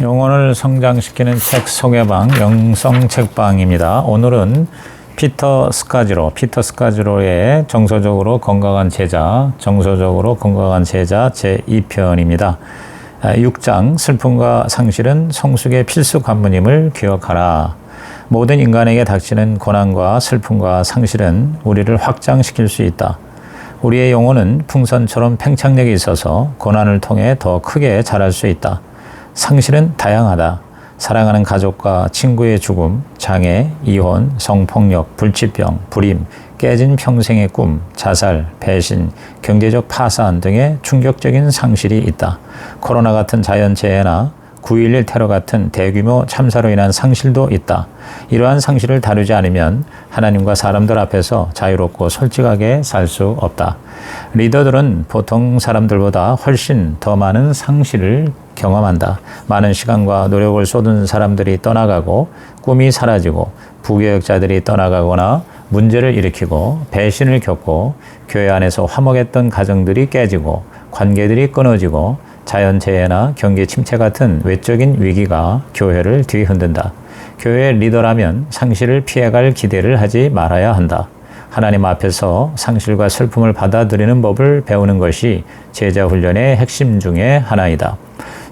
영혼을 성장시키는 책 소개방 영성 책방입니다. 오늘은 피터 스카지로, 피터 스카지로의 정서적으로 건강한 제자, 정서적으로 건강한 제자 제 2편입니다. 6장 슬픔과 상실은 성숙의 필수 관문임을 기억하라. 모든 인간에게 닥치는 고난과 슬픔과 상실은 우리를 확장시킬 수 있다. 우리의 영혼은 풍선처럼 팽창력이 있어서 고난을 통해 더 크게 자랄 수 있다. 상실은 다양하다. 사랑하는 가족과 친구의 죽음, 장애, 이혼, 성폭력, 불치병, 불임, 깨진 평생의 꿈, 자살, 배신, 경제적 파산 등의 충격적인 상실이 있다. 코로나 같은 자연재해나 9.11 테러 같은 대규모 참사로 인한 상실도 있다. 이러한 상실을 다루지 않으면 하나님과 사람들 앞에서 자유롭고 솔직하게 살 수 없다. 리더들은 보통 사람들보다 훨씬 더 많은 상실을 경험한다. 많은 시간과 노력을 쏟은 사람들이 떠나가고 꿈이 사라지고 부교역자들이 떠나가거나 문제를 일으키고 배신을 겪고 교회 안에서 화목했던 가정들이 깨지고 관계들이 끊어지고 자연재해나 경기 침체 같은 외적인 위기가 교회를 뒤흔든다. 교회 리더라면 상실을 피해갈 기대를 하지 말아야 한다. 하나님 앞에서 상실과 슬픔을 받아들이는 법을 배우는 것이 제자 훈련의 핵심 중의 하나이다.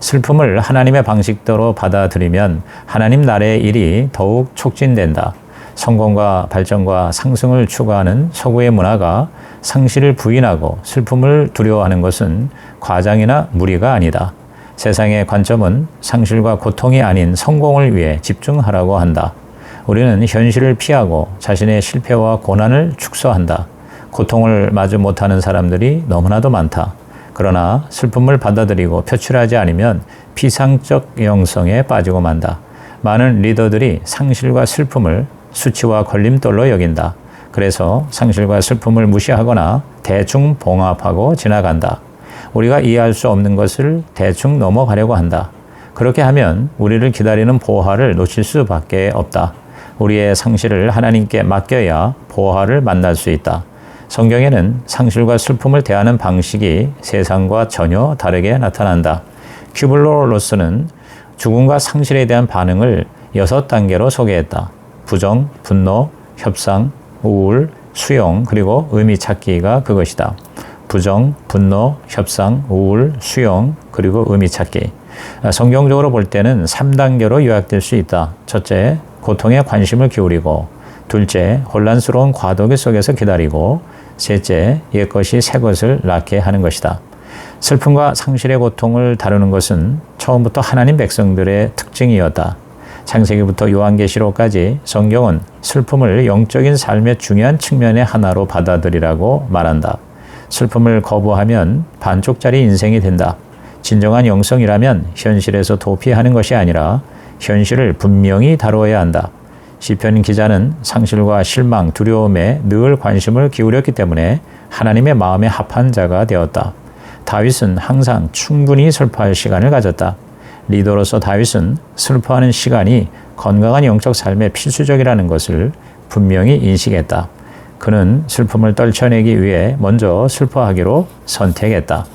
슬픔을 하나님의 방식대로 받아들이면 하나님 나라의 일이 더욱 촉진된다. 성공과 발전과 상승을 추구하는 서구의 문화가 상실을 부인하고 슬픔을 두려워하는 것은 과장이나 무리가 아니다. 세상의 관점은 상실과 고통이 아닌 성공을 위해 집중하라고 한다. 우리는 현실을 피하고 자신의 실패와 고난을 축소한다. 고통을 마주 못하는 사람들이 너무나도 많다. 그러나 슬픔을 받아들이고 표출하지 않으면 피상적 영성에 빠지고 만다. 많은 리더들이 상실과 슬픔을 수치와 걸림돌로 여긴다. 그래서 상실과 슬픔을 무시하거나 대충 봉합하고 지나간다. 우리가 이해할 수 없는 것을 대충 넘어가려고 한다. 그렇게 하면 우리를 기다리는 보화를 놓칠 수밖에 없다. 우리의 상실을 하나님께 맡겨야 보화를 만날 수 있다. 성경에는 상실과 슬픔을 대하는 방식이 세상과 전혀 다르게 나타난다. 큐블로 로스는 죽음과 상실에 대한 반응을 여섯 단계로 소개했다. 부정, 분노, 협상, 우울, 수용, 그리고 의미 찾기가 그것이다. 부정, 분노, 협상, 우울, 수용, 그리고 의미 찾기. 성경적으로 볼 때는 3단계로 요약될 수 있다. 첫째, 고통에 관심을 기울이고, 둘째, 혼란스러운 과도기 속에서 기다리고, 셋째, 옛것이 새것을 낳게 하는 것이다. 슬픔과 상실의 고통을 다루는 것은 처음부터 하나님 백성들의 특징이었다. 창세기부터 요한계시록까지 성경은 슬픔을 영적인 삶의 중요한 측면의 하나로 받아들이라고 말한다. 슬픔을 거부하면 반쪽짜리 인생이 된다. 진정한 영성이라면 현실에서 도피하는 것이 아니라 현실을 분명히 다루어야 한다. 시편 기자는 상실과 실망, 두려움에 늘 관심을 기울였기 때문에 하나님의 마음에 합한 자가 되었다. 다윗은 항상 충분히 슬퍼할 시간을 가졌다. 리더로서 다윗은 슬퍼하는 시간이 건강한 영적 삶의 필수적이라는 것을 분명히 인식했다. 그는 슬픔을 떨쳐내기 위해 먼저 슬퍼하기로 선택했다.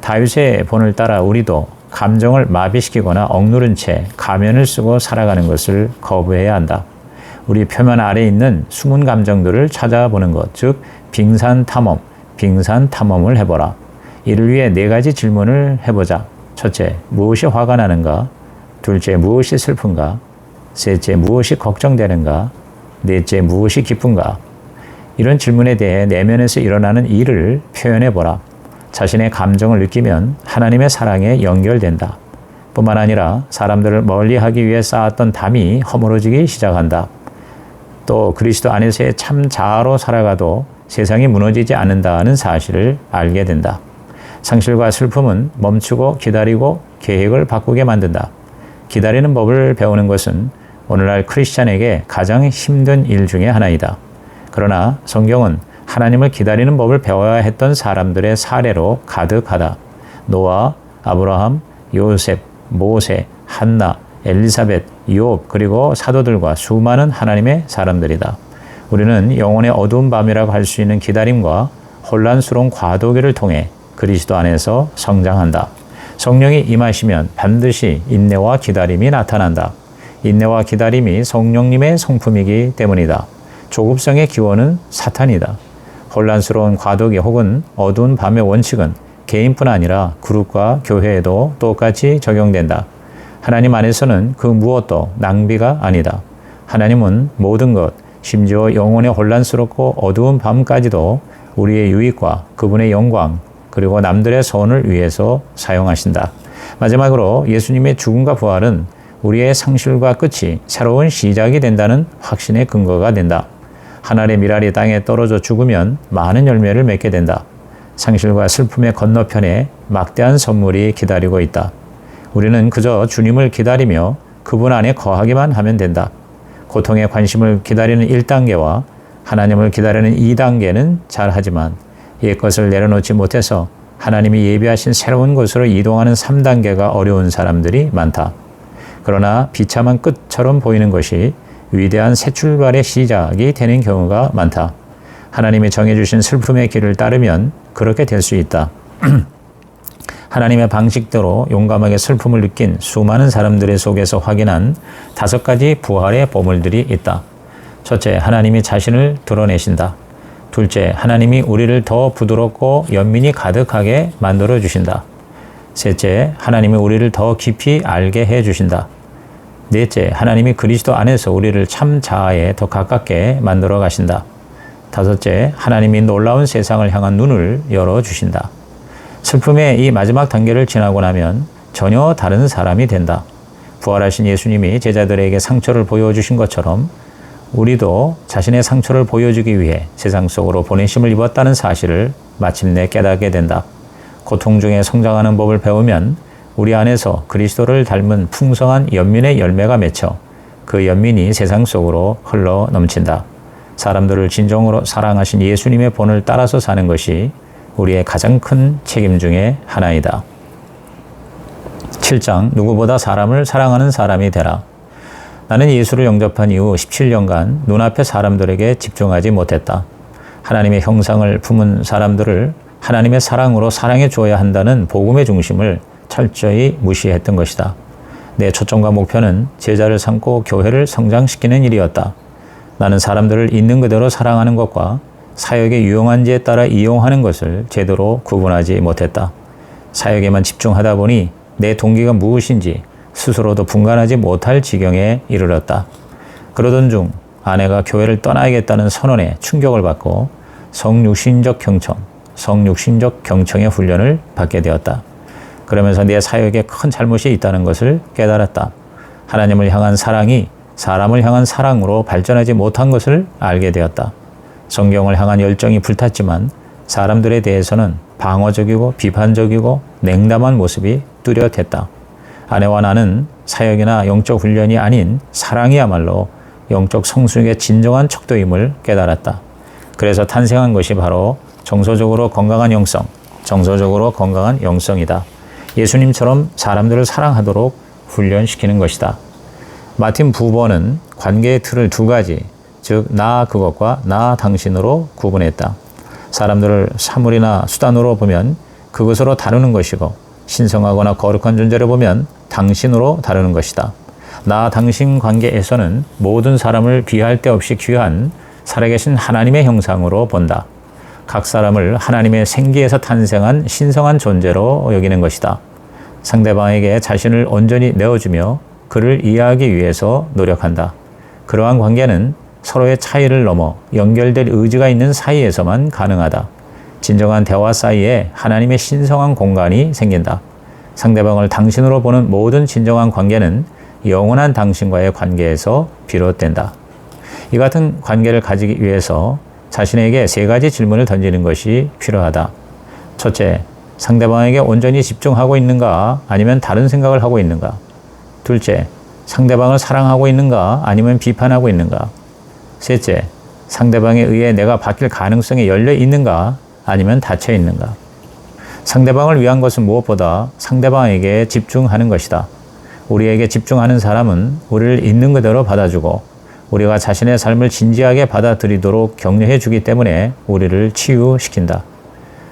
다윗의 본을 따라 우리도 감정을 마비시키거나 억누른 채 가면을 쓰고 살아가는 것을 거부해야 한다. 우리 표면 아래 있는 숨은 감정들을 찾아보는 것, 즉 빙산 탐험, 빙산 탐험을 해보라. 이를 위해 네 가지 질문을 해보자. 첫째, 무엇이 화가 나는가? 둘째, 무엇이 슬픈가? 셋째, 무엇이 걱정되는가? 넷째, 무엇이 기쁜가? 이런 질문에 대해 내면에서 일어나는 일을 표현해 보라. 자신의 감정을 느끼면 하나님의 사랑에 연결된다. 뿐만 아니라 사람들을 멀리 하기 위해 쌓았던 담이 허물어지기 시작한다. 또 그리스도 안에서의 참 자아로 살아가도 세상이 무너지지 않는다는 사실을 알게 된다. 상실과 슬픔은 멈추고 기다리고 계획을 바꾸게 만든다. 기다리는 법을 배우는 것은 오늘날 크리스찬에게 가장 힘든 일 중의 하나이다. 그러나 성경은 하나님을 기다리는 법을 배워야 했던 사람들의 사례로 가득하다. 노아, 아브라함, 요셉, 모세, 한나, 엘리사벳, 욥 그리고 사도들과 수많은 하나님의 사람들이다. 우리는 영혼의 어두운 밤이라고 할 수 있는 기다림과 혼란스러운 과도기를 통해 그리스도 안에서 성장한다. 성령이 임하시면 반드시 인내와 기다림이 나타난다. 인내와 기다림이 성령님의 성품이기 때문이다. 조급성의 기원은 사탄이다. 혼란스러운 과도기 혹은 어두운 밤의 원칙은 개인뿐 아니라 그룹과 교회에도 똑같이 적용된다. 하나님 안에서는 그 무엇도 낭비가 아니다. 하나님은 모든 것, 심지어 영혼의 혼란스럽고 어두운 밤까지도 우리의 유익과 그분의 영광, 그리고 남들의 선을 위해서 사용하신다. 마지막으로 예수님의 죽음과 부활은 우리의 상실과 끝이 새로운 시작이 된다는 확신의 근거가 된다. 하늘의 미랄이 땅에 떨어져 죽으면 많은 열매를 맺게 된다. 상실과 슬픔의 건너편에 막대한 선물이 기다리고 있다. 우리는 그저 주님을 기다리며 그분 안에 거하기만 하면 된다. 고통의 관심을 기다리는 1단계와 하나님을 기다리는 2단계는 잘하지만 옛것을 내려놓지 못해서 하나님이 예비하신 새로운 곳으로 이동하는 3단계가 어려운 사람들이 많다. 그러나 비참한 끝처럼 보이는 것이 위대한 새 출발의 시작이 되는 경우가 많다. 하나님이 정해주신 슬픔의 길을 따르면 그렇게 될 수 있다. 하나님의 방식대로 용감하게 슬픔을 느낀 수많은 사람들의 속에서 확인한 다섯 가지 부활의 보물들이 있다. 첫째, 하나님이 자신을 드러내신다. 둘째, 하나님이 우리를 더 부드럽고 연민이 가득하게 만들어 주신다. 셋째, 하나님이 우리를 더 깊이 알게 해 주신다. 넷째, 하나님이 그리스도 안에서 우리를 참 자아에 더 가깝게 만들어 가신다. 다섯째, 하나님이 놀라운 세상을 향한 눈을 열어 주신다. 슬픔의 이 마지막 단계를 지나고 나면 전혀 다른 사람이 된다. 부활하신 예수님이 제자들에게 상처를 보여주신 것처럼 우리도 자신의 상처를 보여주기 위해 세상 속으로 보내심을 입었다는 사실을 마침내 깨닫게 된다. 고통 중에 성장하는 법을 배우면 우리 안에서 그리스도를 닮은 풍성한 연민의 열매가 맺혀 그 연민이 세상 속으로 흘러 넘친다. 사람들을 진정으로 사랑하신 예수님의 본을 따라서 사는 것이 우리의 가장 큰 책임 중의 하나이다. 7장 누구보다 사람을 사랑하는 사람이 되라. 나는 예수를 영접한 이후 17년간 눈앞의 사람들에게 집중하지 못했다. 하나님의 형상을 품은 사람들을 하나님의 사랑으로 사랑해 주어야 한다는 복음의 중심을 철저히 무시했던 것이다. 내 초점과 목표는 제자를 삼고 교회를 성장시키는 일이었다. 나는 사람들을 있는 그대로 사랑하는 것과 사역의 유용한지에 따라 이용하는 것을 제대로 구분하지 못했다. 사역에만 집중하다 보니 내 동기가 무엇인지 스스로도 분간하지 못할 지경에 이르렀다. 그러던 중 아내가 교회를 떠나야겠다는 선언에 충격을 받고 성육신적 경청, 성육신적 경청의 훈련을 받게 되었다. 그러면서 내 사역에 큰 잘못이 있다는 것을 깨달았다. 하나님을 향한 사랑이 사람을 향한 사랑으로 발전하지 못한 것을 알게 되었다. 성경을 향한 열정이 불탔지만 사람들에 대해서는 방어적이고 비판적이고 냉담한 모습이 뚜렷했다. 아내와 나는 사역이나 영적 훈련이 아닌 사랑이야말로 영적 성숙의 진정한 척도임을 깨달았다. 그래서 탄생한 것이 바로 정서적으로 건강한 영성, 정서적으로 건강한 영성이다. 예수님처럼 사람들을 사랑하도록 훈련시키는 것이다. 마틴 부버는 관계의 틀을 두 가지, 즉, 나 그것과 나 당신으로 구분했다. 사람들을 사물이나 수단으로 보면 그것으로 다루는 것이고, 신성하거나 거룩한 존재를 보면 당신으로 다루는 것이다. 나 당신 관계에서는 모든 사람을 비할 데 없이 귀한 살아계신 하나님의 형상으로 본다. 각 사람을 하나님의 생기에서 탄생한 신성한 존재로 여기는 것이다. 상대방에게 자신을 온전히 내어주며 그를 이해하기 위해서 노력한다. 그러한 관계는 서로의 차이를 넘어 연결될 의지가 있는 사이에서만 가능하다. 진정한 대화 사이에 하나님의 신성한 공간이 생긴다. 상대방을 당신으로 보는 모든 진정한 관계는 영원한 당신과의 관계에서 비롯된다. 이 같은 관계를 가지기 위해서 자신에게 세 가지 질문을 던지는 것이 필요하다. 첫째, 상대방에게 온전히 집중하고 있는가 아니면 다른 생각을 하고 있는가? 둘째, 상대방을 사랑하고 있는가 아니면 비판하고 있는가? 셋째, 상대방에 의해 내가 바뀔 가능성이 열려 있는가 아니면 닫혀 있는가? 상대방을 위한 것은 무엇보다 상대방에게 집중하는 것이다. 우리에게 집중하는 사람은 우리를 있는 그대로 받아주고 우리가 자신의 삶을 진지하게 받아들이도록 격려해 주기 때문에 우리를 치유시킨다.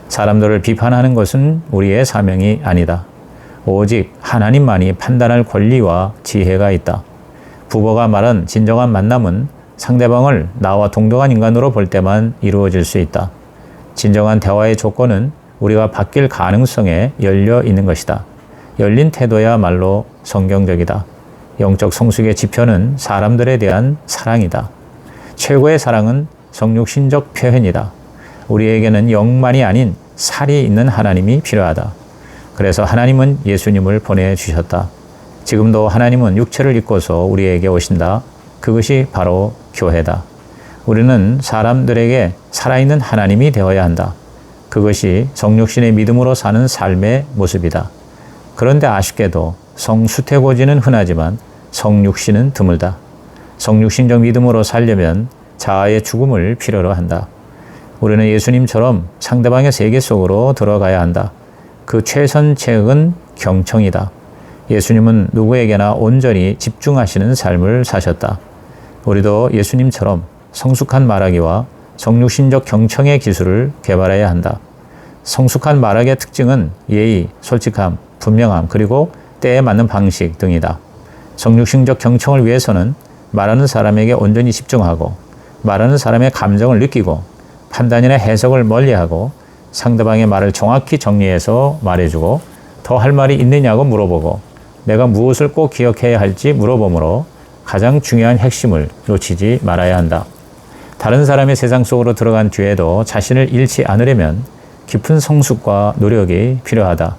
사람들을 비판하는 것은 우리의 사명이 아니다. 오직 하나님만이 판단할 권리와 지혜가 있다. 부부가 말한 진정한 만남은 상대방을 나와 동등한 인간으로 볼 때만 이루어질 수 있다. 진정한 대화의 조건은 우리가 바뀔 가능성에 열려 있는 것이다. 열린 태도야말로 성경적이다. 영적 성숙의 지표는 사람들에 대한 사랑이다. 최고의 사랑은 성육신적 표현이다. 우리에게는 영만이 아닌 살이 있는 하나님이 필요하다. 그래서 하나님은 예수님을 보내주셨다. 지금도 하나님은 육체를 입고서 우리에게 오신다. 그것이 바로 교회다. 우리는 사람들에게 살아있는 하나님이 되어야 한다. 그것이 성육신의 믿음으로 사는 삶의 모습이다. 그런데 아쉽게도 성수태고지는 흔하지만 성육신은 드물다. 성육신적 믿음으로 살려면 자아의 죽음을 필요로 한다. 우리는 예수님처럼 상대방의 세계 속으로 들어가야 한다. 그 최선책은 경청이다. 예수님은 누구에게나 온전히 집중하시는 삶을 사셨다. 우리도 예수님처럼 성숙한 말하기와 성육신적 경청의 기술을 개발해야 한다. 성숙한 말하기의 특징은 예의, 솔직함, 분명함, 그리고 때에 맞는 방식 등이다. 성육신적 경청을 위해서는 말하는 사람에게 온전히 집중하고 말하는 사람의 감정을 느끼고 판단이나 해석을 멀리하고 상대방의 말을 정확히 정리해서 말해주고 더 할 말이 있느냐고 물어보고 내가 무엇을 꼭 기억해야 할지 물어보므로 가장 중요한 핵심을 놓치지 말아야 한다. 다른 사람의 세상 속으로 들어간 뒤에도 자신을 잃지 않으려면 깊은 성숙과 노력이 필요하다.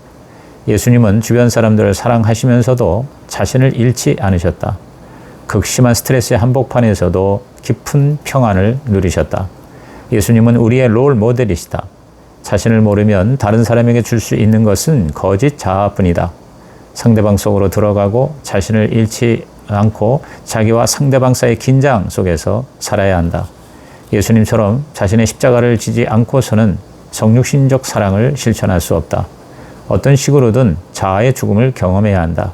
예수님은 주변 사람들을 사랑하시면서도 자신을 잃지 않으셨다. 극심한 스트레스의 한복판에서도 깊은 평안을 누리셨다. 예수님은 우리의 롤 모델이시다. 자신을 모르면 다른 사람에게 줄 수 있는 것은 거짓 자아뿐이다. 상대방 속으로 들어가고 자신을 잃지 않고 자기와 상대방 사이의 긴장 속에서 살아야 한다. 예수님처럼 자신의 십자가를 지지 않고서는 성육신적 사랑을 실천할 수 없다. 어떤 식으로든 자아의 죽음을 경험해야 한다.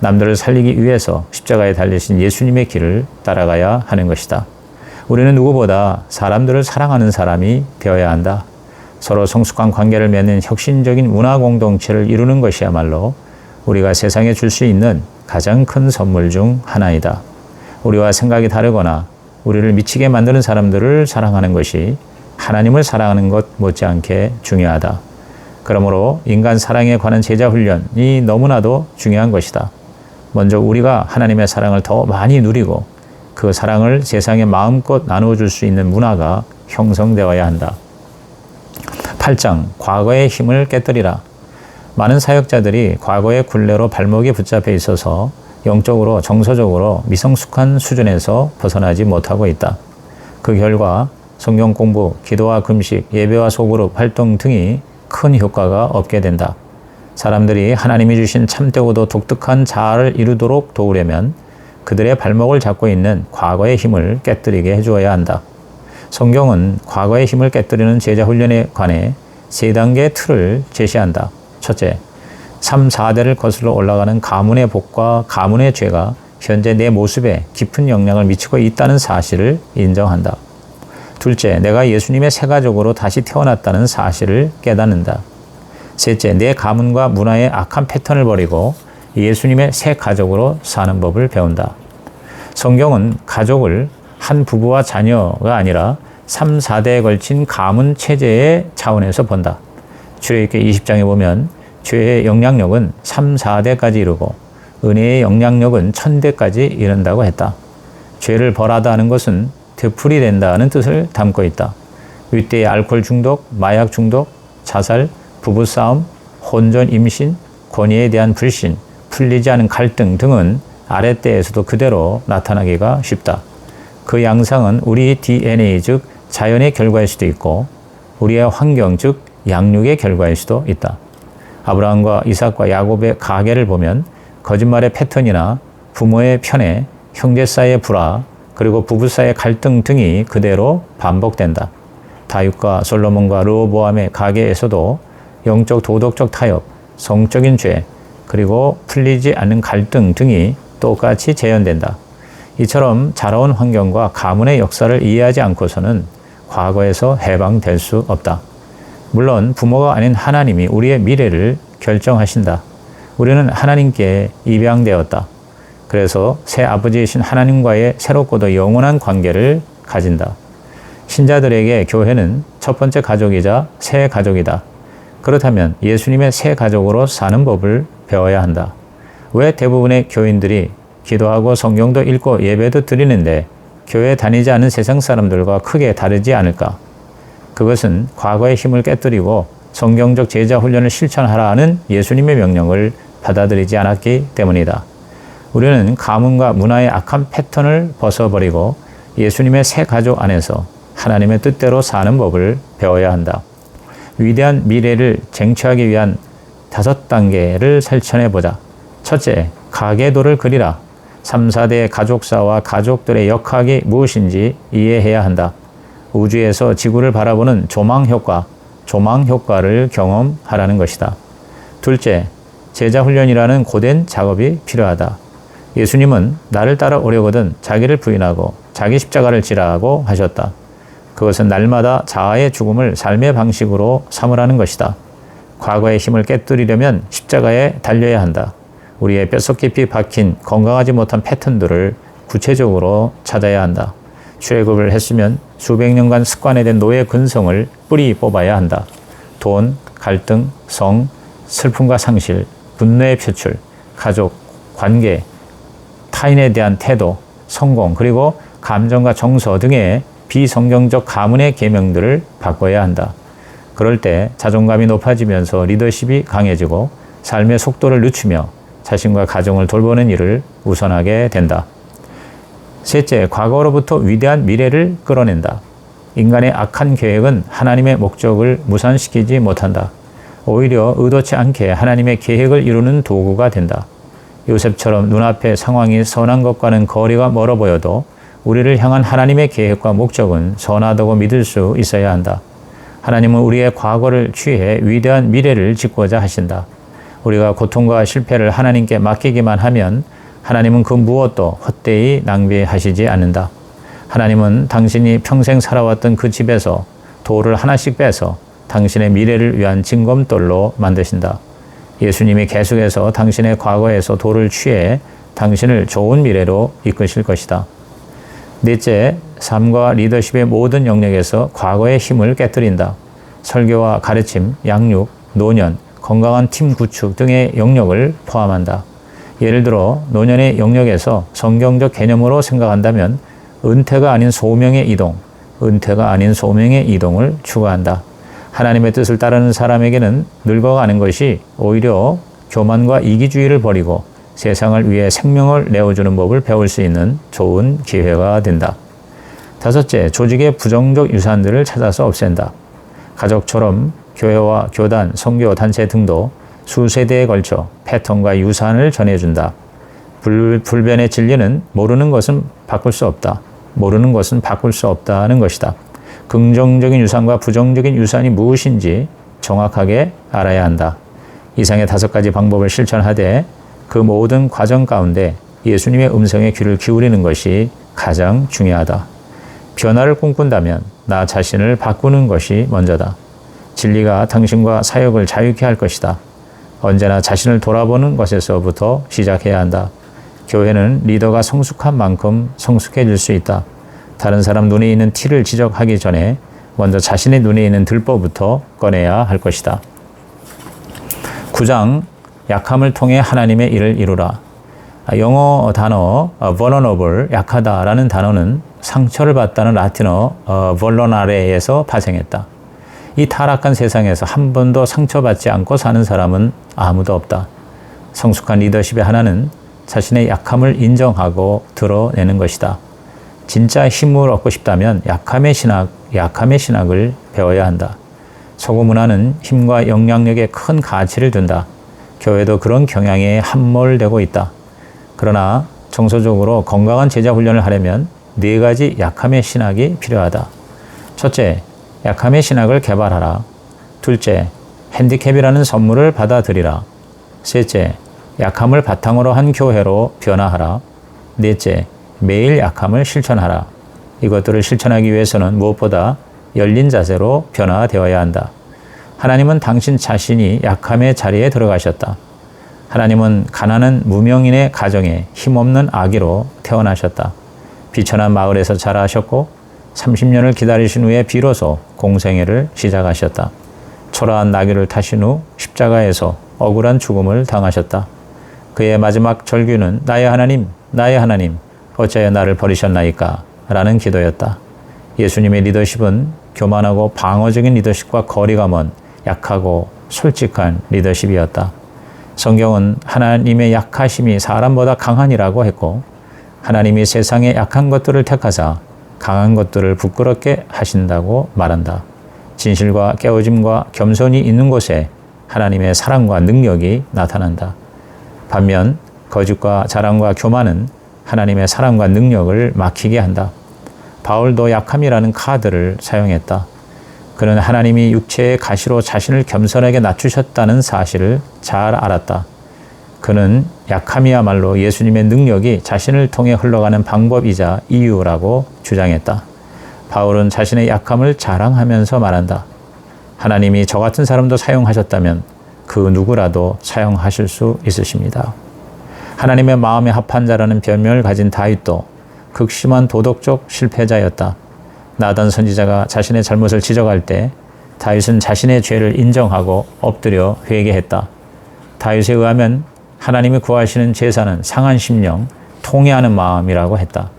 남들을 살리기 위해서 십자가에 달리신 예수님의 길을 따라가야 하는 것이다. 우리는 누구보다 사람들을 사랑하는 사람이 되어야 한다. 서로 성숙한 관계를 맺는 혁신적인 문화 공동체를 이루는 것이야말로 우리가 세상에 줄 수 있는 가장 큰 선물 중 하나이다. 우리와 생각이 다르거나 우리를 미치게 만드는 사람들을 사랑하는 것이 하나님을 사랑하는 것 못지않게 중요하다. 그러므로 인간 사랑에 관한 제자 훈련이 너무나도 중요한 것이다. 먼저 우리가 하나님의 사랑을 더 많이 누리고 그 사랑을 세상에 마음껏 나누어 줄 수 있는 문화가 형성되어야 한다. 8장 과거의 힘을 깨뜨리라. 많은 사역자들이 과거의 굴레로 발목이 붙잡혀 있어서 영적으로 정서적으로 미성숙한 수준에서 벗어나지 못하고 있다. 그 결과 성경 공부, 기도와 금식, 예배와 소그룹 활동 등이 큰 효과가 없게 된다. 사람들이 하나님이 주신 참되고도 독특한 자아를 이루도록 도우려면 그들의 발목을 잡고 있는 과거의 힘을 깨뜨리게 해주어야 한다. 성경은 과거의 힘을 깨뜨리는 제자 훈련에 관해 세 단계의 틀을 제시한다. 첫째, 3, 4대를 거슬러 올라가는 가문의 복과 가문의 죄가 현재 내 모습에 깊은 영향을 미치고 있다는 사실을 인정한다. 둘째, 내가 예수님의 새 가족으로 다시 태어났다는 사실을 깨닫는다. 셋째, 내 가문과 문화의 악한 패턴을 버리고 예수님의 새 가족으로 사는 법을 배운다. 성경은 가족을 한 부부와 자녀가 아니라 3, 4대에 걸친 가문 체제의 차원에서 본다. 출애굽기 20장에 보면 죄의 영향력은 3, 4대까지 이르고 은혜의 영향력은 1000대까지 이른다고 했다. 죄를 벌하다 하는 것은 되풀이 된다는 뜻을 담고 있다. 윗대의 알코올 중독, 마약 중독, 자살, 부부싸움, 혼전 임신, 권위에 대한 불신, 풀리지 않은 갈등 등은 아랫대에서도 그대로 나타나기가 쉽다. 그 양상은 우리 DNA 즉 자연의 결과일 수도 있고 우리의 환경 즉 양육의 결과일 수도 있다. 아브라함과 이삭과 야곱의 가계를 보면 거짓말의 패턴이나 부모의 편애, 형제 사이의 불화, 그리고 부부 사이의 갈등 등이 그대로 반복된다. 다윗과 솔로몬과 르호보암의 가계에서도 영적 도덕적 타협, 성적인 죄, 그리고 풀리지 않는 갈등 등이 똑같이 재현된다. 이처럼 자라온 환경과 가문의 역사를 이해하지 않고서는 과거에서 해방될 수 없다. 물론 부모가 아닌 하나님이 우리의 미래를 결정하신다. 우리는 하나님께 입양되었다. 그래서 새 아버지이신 하나님과의 새롭고도 영원한 관계를 가진다. 신자들에게 교회는 첫 번째 가족이자 새 가족이다. 그렇다면 예수님의 새 가족으로 사는 법을 배워야 한다. 왜 대부분의 교인들이 기도하고 성경도 읽고 예배도 드리는데 교회 다니지 않은 세상 사람들과 크게 다르지 않을까? 그것은 과거의 힘을 깨뜨리고 성경적 제자 훈련을 실천하라는 예수님의 명령을 받아들이지 않았기 때문이다. 우리는 가문과 문화의 악한 패턴을 벗어버리고 예수님의 새 가족 안에서 하나님의 뜻대로 사는 법을 배워야 한다. 위대한 미래를 쟁취하기 위한 다섯 단계를 실천해 보자. 첫째, 가계도를 그리라. 3, 4대 가족사와 가족들의 역학이 무엇인지 이해해야 한다. 우주에서 지구를 바라보는 조망 효과, 조망 효과를 경험하라는 것이다. 둘째, 제자 훈련이라는 고된 작업이 필요하다. 예수님은 나를 따라 오려거든 자기를 부인하고 자기 십자가를 지라고 하셨다. 그것은 날마다 자아의 죽음을 삶의 방식으로 삼으라는 것이다. 과거의 힘을 깨뜨리려면 십자가에 달려야 한다. 우리의 뼛속 깊이 박힌 건강하지 못한 패턴들을 구체적으로 찾아야 한다. 출애굽을 했으면 수백 년간 습관화된 노예 근성을 뿌리 뽑아야 한다. 돈, 갈등, 성, 슬픔과 상실, 분노의 표출, 가족, 관계, 타인에 대한 태도, 성공, 그리고 감정과 정서 등의 비성경적 가문의 계명들을 바꿔야 한다. 그럴 때 자존감이 높아지면서 리더십이 강해지고 삶의 속도를 늦추며 자신과 가정을 돌보는 일을 우선하게 된다. 셋째, 과거로부터 위대한 미래를 끌어낸다. 인간의 악한 계획은 하나님의 목적을 무산시키지 못한다. 오히려 의도치 않게 하나님의 계획을 이루는 도구가 된다. 요셉처럼 눈앞의 상황이 선한 것과는 거리가 멀어 보여도 우리를 향한 하나님의 계획과 목적은 선하다고 믿을 수 있어야 한다. 하나님은 우리의 과거를 취해 위대한 미래를 짓고자 하신다. 우리가 고통과 실패를 하나님께 맡기기만 하면 하나님은 그 무엇도 헛되이 낭비하시지 않는다. 하나님은 당신이 평생 살아왔던 그 집에서 돌을 하나씩 빼서 당신의 미래를 위한 징검돌로 만드신다. 예수님이 계속해서 당신의 과거에서 돌을 취해 당신을 좋은 미래로 이끄실 것이다. 넷째, 삶과 리더십의 모든 영역에서 과거의 힘을 깨뜨린다. 설교와 가르침, 양육, 노년, 건강한 팀 구축 등의 영역을 포함한다. 예를 들어 노년의 영역에서 성경적 개념으로 생각한다면 은퇴가 아닌 소명의 이동, 은퇴가 아닌 소명의 이동을 추구한다. 하나님의 뜻을 따르는 사람에게는 늙어가는 것이 오히려 교만과 이기주의를 버리고 세상을 위해 생명을 내어주는 법을 배울 수 있는 좋은 기회가 된다. 다섯째, 조직의 부정적 유산들을 찾아서 없앤다. 가족처럼 교회와 교단, 성교 단체 등도 수세대에 걸쳐 패턴과 유산을 전해준다. 불, 불변의 진리는 모르는 것은 바꿀 수 없다. 모르는 것은 바꿀 수 없다는 것이다. 긍정적인 유산과 부정적인 유산이 무엇인지 정확하게 알아야 한다. 이상의 다섯 가지 방법을 실천하되 그 모든 과정 가운데 예수님의 음성에 귀를 기울이는 것이 가장 중요하다. 변화를 꿈꾼다면 나 자신을 바꾸는 것이 먼저다. 진리가 당신과 사역을 자유케 할 것이다. 언제나 자신을 돌아보는 것에서부터 시작해야 한다. 교회는 리더가 성숙한 만큼 성숙해질 수 있다. 다른 사람 눈에 있는 티를 지적하기 전에 먼저 자신의 눈에 있는 들보부터 꺼내야 할 것이다. 9장 약함을 통해 하나님의 일을 이루라. 영어 단어 vulnerable 약하다라는 단어는 상처를 받다는 라틴어 vulner에서 파생했다. 이 타락한 세상에서 한 번도 상처받지 않고 사는 사람은 아무도 없다. 성숙한 리더십의 하나는 자신의 약함을 인정하고 드러내는 것이다. 진짜 힘을 얻고 싶다면 약함의 신학, 약함의 신학을 배워야 한다. 서구 문화는 힘과 영향력에 큰 가치를 둔다. 교회도 그런 경향에 함몰되고 있다. 그러나 정서적으로 건강한 제자 훈련을 하려면 네 가지 약함의 신학이 필요하다. 첫째, 약함의 신학을 개발하라. 둘째, 핸디캡이라는 선물을 받아들이라. 셋째, 약함을 바탕으로 한 교회로 변화하라. 넷째, 매일 약함을 실천하라. 이것들을 실천하기 위해서는 무엇보다 열린 자세로 변화되어야 한다. 하나님은 당신 자신이 약함의 자리에 들어가셨다. 하나님은 가난한 무명인의 가정에 힘없는 아기로 태어나셨다. 비천한 마을에서 자라셨고 30년을 기다리신 후에 비로소 공생애를 시작하셨다. 초라한 나귀를 타신 후 십자가에서 억울한 죽음을 당하셨다. 그의 마지막 절규는 나의 하나님, 나의 하나님, 어찌하여 나를 버리셨나이까? 라는 기도였다. 예수님의 리더십은 교만하고 방어적인 리더십과 거리가 먼 약하고 솔직한 리더십이었다. 성경은 하나님의 약하심이 사람보다 강하니라고 했고 하나님이 세상의 약한 것들을 택하사 강한 것들을 부끄럽게 하신다고 말한다. 진실과 깨어짐과 겸손이 있는 곳에 하나님의 사랑과 능력이 나타난다. 반면 거짓과 자랑과 교만은 하나님의 사랑과 능력을 막히게 한다. 바울도 약함이라는 카드를 사용했다. 그는 하나님이 육체의 가시로 자신을 겸손하게 낮추셨다는 사실을 잘 알았다. 그는 약함이야말로 예수님의 능력이 자신을 통해 흘러가는 방법이자 이유라고 주장했다. 바울은 자신의 약함을 자랑하면서 말한다. 하나님이 저 같은 사람도 사용하셨다면 그 누구라도 사용하실 수 있으십니다. 하나님의 마음에 합한 자라는 별명을 가진 다윗도 극심한 도덕적 실패자였다. 나단 선지자가 자신의 잘못을 지적할 때 다윗은 자신의 죄를 인정하고 엎드려 회개했다. 다윗에 의하면 하나님이 구하시는 제사는 상한 심령, 통회하는 마음이라고 했다.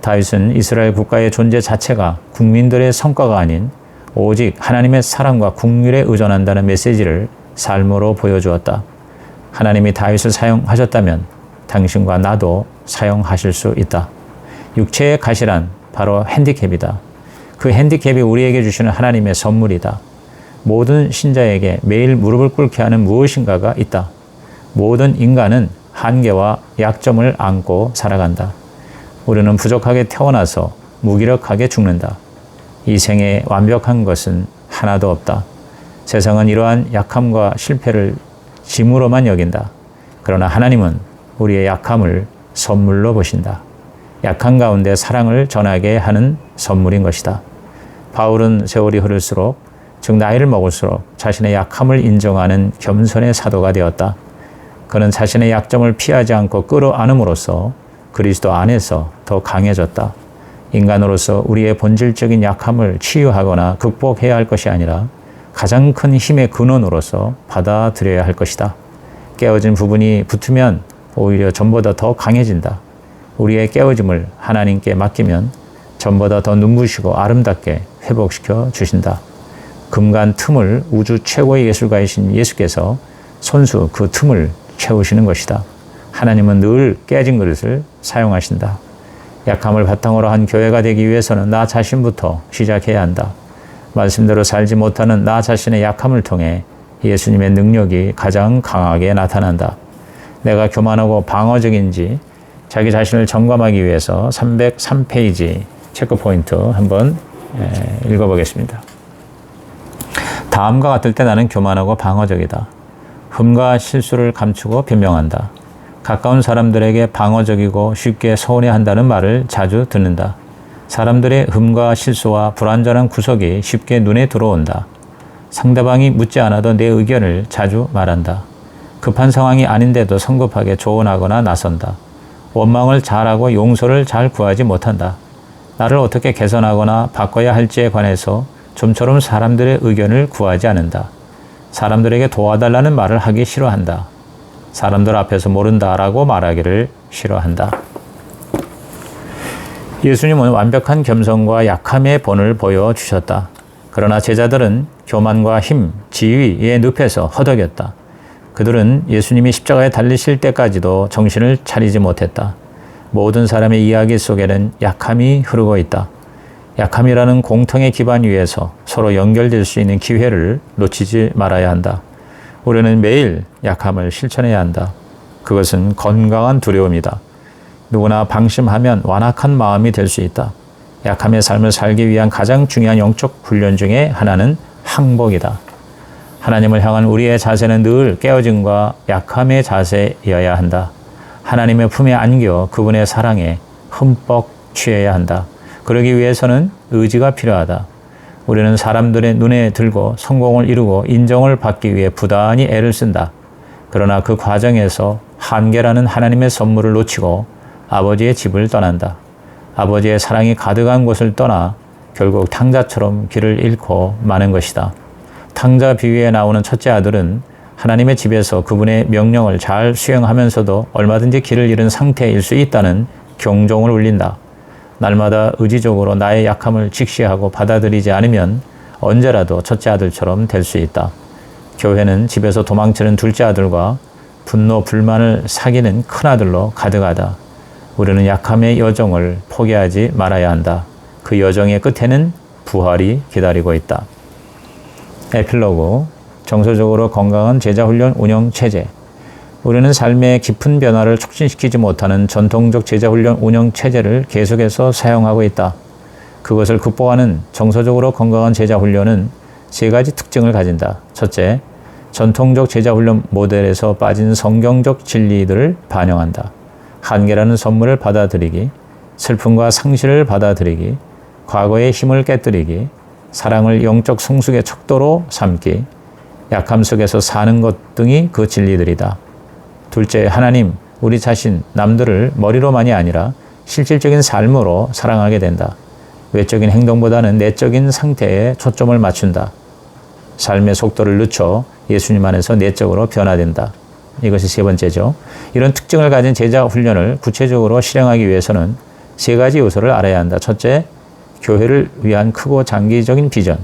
다윗은 이스라엘 국가의 존재 자체가 국민들의 성과가 아닌 오직 하나님의 사랑과 국률에 의존한다는 메시지를 삶으로 보여주었다. 하나님이 다윗을 사용하셨다면 당신과 나도 사용하실 수 있다. 육체의 가시란 바로 핸디캡이다. 그 핸디캡이 우리에게 주시는 하나님의 선물이다. 모든 신자에게 매일 무릎을 꿇게 하는 무엇인가가 있다. 모든 인간은 한계와 약점을 안고 살아간다. 우리는 부족하게 태어나서 무기력하게 죽는다. 이 생에 완벽한 것은 하나도 없다. 세상은 이러한 약함과 실패를 짐으로만 여긴다. 그러나 하나님은 우리의 약함을 선물로 보신다. 약한 가운데 사랑을 전하게 하는 선물인 것이다. 바울은 세월이 흐를수록, 즉 나이를 먹을수록 자신의 약함을 인정하는 겸손의 사도가 되었다. 그는 자신의 약점을 피하지 않고 끌어안음으로써 그리스도 안에서 더 강해졌다. 인간으로서 우리의 본질적인 약함을 치유하거나 극복해야 할 것이 아니라 가장 큰 힘의 근원으로서 받아들여야 할 것이다. 깨어진 부분이 붙으면 오히려 전보다 더 강해진다. 우리의 깨어짐을 하나님께 맡기면 전보다 더 눈부시고 아름답게 회복시켜 주신다. 금간 틈을 우주 최고의 예술가이신 예수께서 손수 그 틈을 채우시는 것이다. 하나님은 늘 깨진 그릇을 사용하신다. 약함을 바탕으로 한 교회가 되기 위해서는 나 자신부터 시작해야 한다. 말씀대로 살지 못하는 나 자신의 약함을 통해 예수님의 능력이 가장 강하게 나타난다. 내가 교만하고 방어적인지 자기 자신을 점검하기 위해서 303페이지 체크 포인트 한번 예, 읽어보겠습니다. 다음과 같을 때 나는 교만하고 방어적이다. 흠과 실수를 감추고 변명한다. 가까운 사람들에게 방어적이고 쉽게 서운해한다는 말을 자주 듣는다. 사람들의 흠과 실수와 불완전한 구석이 쉽게 눈에 들어온다. 상대방이 묻지 않아도 내 의견을 자주 말한다. 급한 상황이 아닌데도 성급하게 조언하거나 나선다. 원망을 잘하고 용서를 잘 구하지 못한다. 나를 어떻게 개선하거나 바꿔야 할지에 관해서 좀처럼 사람들의 의견을 구하지 않는다. 사람들에게 도와달라는 말을 하기 싫어한다. 사람들 앞에서 모른다라고 말하기를 싫어한다. 예수님은 완벽한 겸손과 약함의 본을 보여주셨다. 그러나 제자들은 교만과 힘, 지위의 늪에서 허덕였다. 그들은 예수님이 십자가에 달리실 때까지도 정신을 차리지 못했다. 모든 사람의 이야기 속에는 약함이 흐르고 있다. 약함이라는 공통의 기반 위에서 서로 연결될 수 있는 기회를 놓치지 말아야 한다. 우리는 매일 약함을 실천해야 한다. 그것은 건강한 두려움이다. 누구나 방심하면 완악한 마음이 될 수 있다. 약함의 삶을 살기 위한 가장 중요한 영적 훈련 중에 하나는 항복이다. 하나님을 향한 우리의 자세는 늘 깨어짐과 약함의 자세여야 한다. 하나님의 품에 안겨 그분의 사랑에 흠뻑 취해야 한다. 그러기 위해서는 의지가 필요하다. 우리는 사람들의 눈에 들고 성공을 이루고 인정을 받기 위해 부단히 애를 쓴다. 그러나 그 과정에서 한계라는 하나님의 선물을 놓치고 아버지의 집을 떠난다. 아버지의 사랑이 가득한 곳을 떠나 결국 탕자처럼 길을 잃고 마는 것이다. 탕자 비유에 나오는 첫째 아들은 하나님의 집에서 그분의 명령을 잘 수행하면서도 얼마든지 길을 잃은 상태일 수 있다는 경종을 울린다. 날마다 의지적으로 나의 약함을 직시하고 받아들이지 않으면 언제라도 첫째 아들처럼 될 수 있다. 교회는 집에서 도망치는 둘째 아들과 분노, 불만을 사귀는 큰 아들로 가득하다. 우리는 약함의 여정을 포기하지 말아야 한다. 그 여정의 끝에는 부활이 기다리고 있다. 에필로그 정서적으로 건강한 제자훈련 운영 체제 우리는 삶의 깊은 변화를 촉진시키지 못하는 전통적 제자훈련 운영 체제를 계속해서 사용하고 있다. 그것을 극복하는 정서적으로 건강한 제자훈련은 세 가지 특징을 가진다. 첫째, 전통적 제자훈련 모델에서 빠진 성경적 진리들을 반영한다. 한계라는 선물을 받아들이기, 슬픔과 상실을 받아들이기, 과거의 힘을 깨뜨리기, 사랑을 영적 성숙의 척도로 삼기, 약함 속에서 사는 것 등이 그 진리들이다. 둘째, 하나님, 우리 자신, 남들을 머리로만이 아니라 실질적인 삶으로 사랑하게 된다. 외적인 행동보다는 내적인 상태에 초점을 맞춘다. 삶의 속도를 늦춰 예수님 안에서 내적으로 변화된다. 이것이 세 번째죠. 이런 특징을 가진 제자 훈련을 구체적으로 실행하기 위해서는 세 가지 요소를 알아야 한다. 첫째, 교회를 위한 크고 장기적인 비전.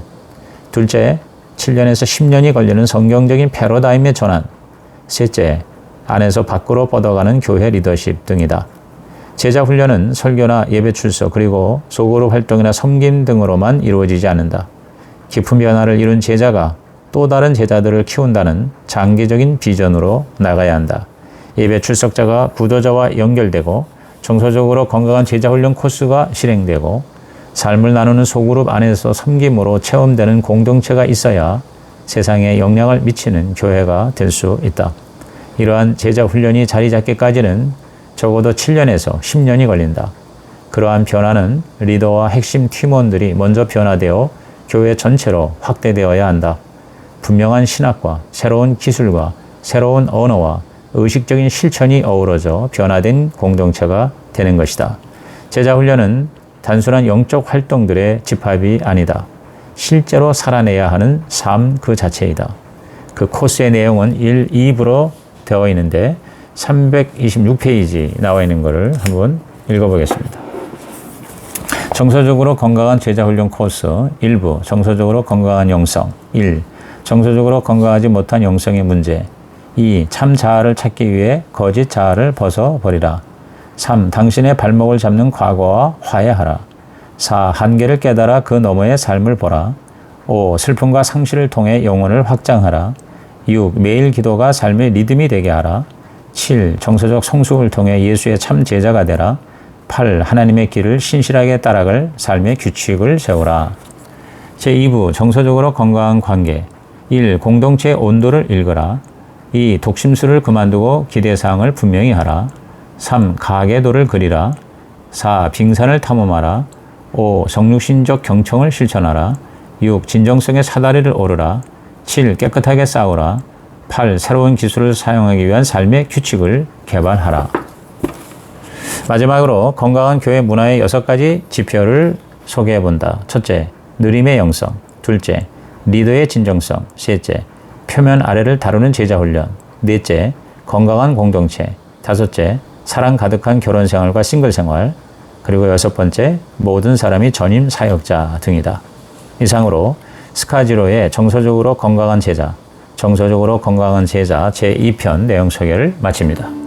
둘째, 7년에서 10년이 걸리는 성경적인 패러다임의 전환. 셋째, 안에서 밖으로 뻗어가는 교회 리더십 등이다. 제자 훈련은 설교나 예배 출석 그리고 소그룹 활동이나 섬김 등으로만 이루어지지 않는다. 깊은 변화를 이룬 제자가 또 다른 제자들을 키운다는 장기적인 비전으로 나가야 한다. 예배 출석자가 구도자와 연결되고 정서적으로 건강한 제자 훈련 코스가 실행되고 삶을 나누는 소그룹 안에서 섬김으로 체험되는 공동체가 있어야 세상에 영향을 미치는 교회가 될 수 있다. 이러한 제자 훈련이 자리 잡기까지는 적어도 7년에서 10년이 걸린다. 그러한 변화는 리더와 핵심 팀원들이 먼저 변화되어 교회 전체로 확대되어야 한다. 분명한 신학과 새로운 기술과 새로운 언어와 의식적인 실천이 어우러져 변화된 공동체가 되는 것이다. 제자 훈련은 단순한 영적 활동들의 집합이 아니다. 실제로 살아내야 하는 삶 그 자체이다. 그 코스의 내용은 1, 2부로 되어 있는데 326페이지 나와 있는 것을 한번 읽어보겠습니다. 정서적으로 건강한 제자훈련 코스 1부 정서적으로 건강한 영성 1. 정서적으로 건강하지 못한 영성의 문제 2. 참 자아를 찾기 위해 거짓 자아를 벗어버리라 3. 당신의 발목을 잡는 과거와 화해하라 4. 한계를 깨달아 그 너머의 삶을 보라 5. 슬픔과 상실을 통해 영혼을 확장하라 6. 매일 기도가 삶의 리듬이 되게 하라. 7. 정서적 성숙을 통해 예수의 참 제자가 되라. 8. 하나님의 길을 신실하게 따라갈 삶의 규칙을 세우라. 제2부 정서적으로 건강한 관계 1. 공동체의 온도를 읽어라. 2. 독심술을 그만두고 기대사항을 분명히 하라. 3. 가계도를 그리라. 4. 빙산을 탐험하라. 5. 성육신적 경청을 실천하라. 6. 진정성의 사다리를 오르라. 7. 깨끗하게 싸우라. 8. 새로운 기술을 사용하기 위한 삶의 규칙을 개발하라. 마지막으로 건강한 교회 문화의 여섯 가지 지표를 소개해 본다. 첫째, 느림의 영성. 둘째, 리더의 진정성. 셋째, 표면 아래를 다루는 제자 훈련. 넷째, 건강한 공동체. 다섯째, 사랑 가득한 결혼 생활과 싱글 생활. 그리고 여섯 번째, 모든 사람이 전임 사역자 등이다. 이상으로 스카지로의 정서적으로 건강한 제자, 정서적으로 건강한 제자 제2편 내용 소개를 마칩니다.